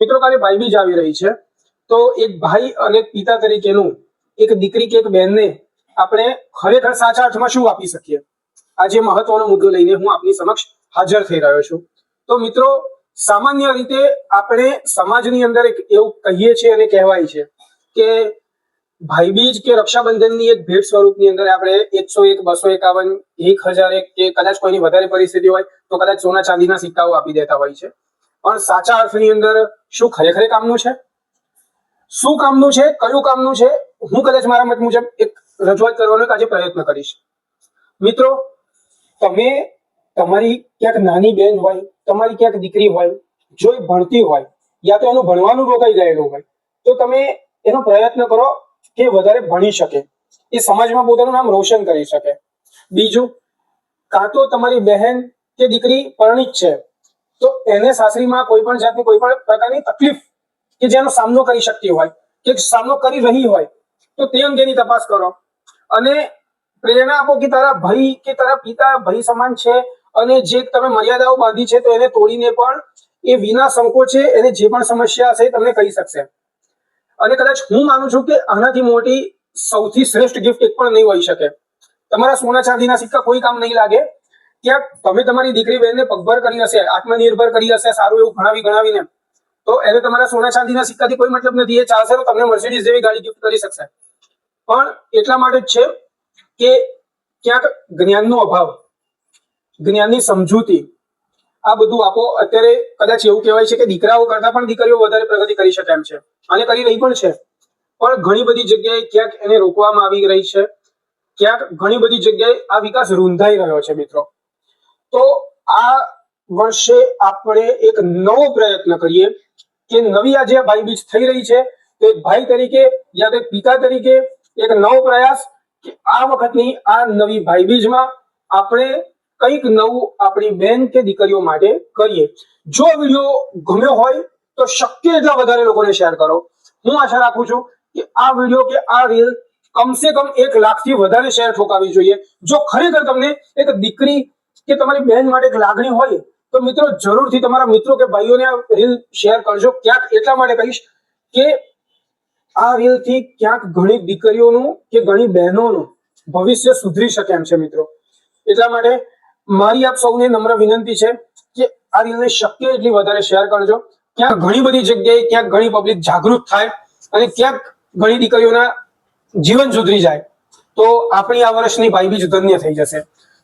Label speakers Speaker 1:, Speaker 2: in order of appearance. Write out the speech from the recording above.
Speaker 1: મિત્રો કાલે ભાઈબીજ આવી રહી છે. તો એક ભાઈ અને પિતા તરીકેનું એક દીકરી કે એક બહેનને આપણે ખરેખર સાચા અર્થમાં શું આપી શકીએ? આજે મહત્વનો મુદ્દો લઈને હું આપની સમક્ષ હાજર થઈ રહ્યો છું. તો મિત્રો, સામાન્ય રીતે આપણે સમાજની અંદર એક એવું કહીએ છીએ અને કહેવાય છે કે ભાઈબીજ કે રક્ષાબંધનની એક ભેટ સ્વરૂપની અંદર આપણે એકસો એક, બસો એકાવન, એક હજાર એક કે કદાચ કોઈની વધારે પરિસ્થિતિ હોય તો કદાચ સોના ચાંદીના સિક્કાઓ આપી દેતા હોય છે. પણ સાચા અર્થની અંદર શું ખરેખર કામનું છે? શું કામનું છે? કયું કામનું છે? હું કદાચ મારા મત મુજબ એક રજૂઆત કરવાનો આજે પ્રયત્ન કરીશ. મિત્રો, તમે તમારી ક્યાંક નાની બેન હોય, તમારી ક્યાંક દીકરી હોય, જો એ ભણતી હોય યા તો એનું ભણવાનું રોકાઈ ગયેલું હોય, તો તમે એનો પ્રયત્ન કરો કે વધારે ભણી શકે. એ સમાજમાં પોતાનું નામ રોશન કરી શકે. બીજું, કાં તો તમારી બહેન કે દીકરી પરણિત છે. તો એને સાસરીમાં કોઈ પણ જાતની કોઈ પણ પ્રકારની તકલીફ કે જેનો સામનો કરી શકતી હોય, કે સામનો કરી રહી હોય, તો તે અંગેની તપાસ કરો. અને પ્રેરણા આપો કે તારા ભાઈ કે તારા પિતા ભાઈ સમાન છે અને જે તમે મર્યાદાઓ બાંધી છે તો એને તોડીને પણ એ વિના સંકોચે એને જે પણ સમસ્યા હશે તમને કહી શકશે. અને કદાચ હું માનું છું કે આનાથી મોટી સૌથી શ્રેષ્ઠ ગિફ્ટ એક પણ નહીં હોઈ શકે. તમારા સોના ચાંદીના સિક્કા કોઈ કામ નહીં લાગે. ક્યાંક તમે તમારી દીકરી બહેનને પગભર કરી હશે, આત્મનિર્ભર કરી હશે, સારું એવું ભણાવી, ગણાવીને. તો એને તમારા સોના ચાંદીના સિક્કાથી કોઈ મતલબ નથી. એ ચાલશે તો તમને મર્સિડીઝ જેવી ગાડી ગિફ્ટ કરી શકશે. પણ એટલા માટે જ છે કે ક્યાંક જ્ઞાનનો અભાવ, જ્ઞાનની સમજૂતી, આ બધું આપો. અત્યારે કદાચ એવું કહેવાય છે કે દીકરાઓ કરતા પણ દીકરીઓ વધારે પ્રગતિ કરી શકે એમ છે. અને કરી રહી પણ છે. પણ ઘણી બધી જગ્યાએ ક્યાંક એને રોકવામાં આવી રહી છે. ક્યાંક ઘણી બધી જગ્યાએ આ વિકાસ રૂંધાઈ રહ્યો છે મિત્રો. તો આ વર્ષે આપણે એક નવો પ્રયત્ન કરીએ કે નવી આજે ભાઈ ભાઈબીજ થઈ રહી છે, તો એક ભાઈ તરીકે યા તો પિતા તરીકે એક નવો પ્રયાસ કે આ વખતની આ નવી ભાઈબીજમાં આપણે કંઈક નવું આપણી બેન કે દીકરીઓ માટે કરીએ. જો વીડિયો ગમ્યો હોય તો શક્ય એટલા વધારે લોકોને શેર કરો. હું આશા રાખું છું કે આ વીડિયો કે આ રીલ કમસે કમ એક લાખથી વધારે શેર ઠોકાવી જોઈએ. જો ખરેખર તમને એક દીકરી કે તમારી બહેન માટે એક લાગણી હોય, તો મિત્રો જરૂરથી તમારા મિત્રો કે ભાઈઓને આ રીલ શેર કરજો. ક્યાંક એટલા માટે કહીશ કે આ રીલથી ક્યાંક ઘણી દીકરીઓનું કે ઘણી બહેનોનું ભવિષ્ય સુધરી શકે એમ છે મિત્રો. એટલા માટે મારી આપ સૌને નમ્ર વિનંતી છે કે આ રીલને શક્ય એટલી વધારે શેર કરજો. ક્યાંક ઘણી બધી જગ્યાએ ક્યાંક ઘણી પબ્લિક જાગૃત થાય અને ક્યાંક ઘણી દીકરીઓના જીવન સુધરી જાય. તો આપણી આ વર્ષની ભાઈબીજ ધન્ય થઈ જશે.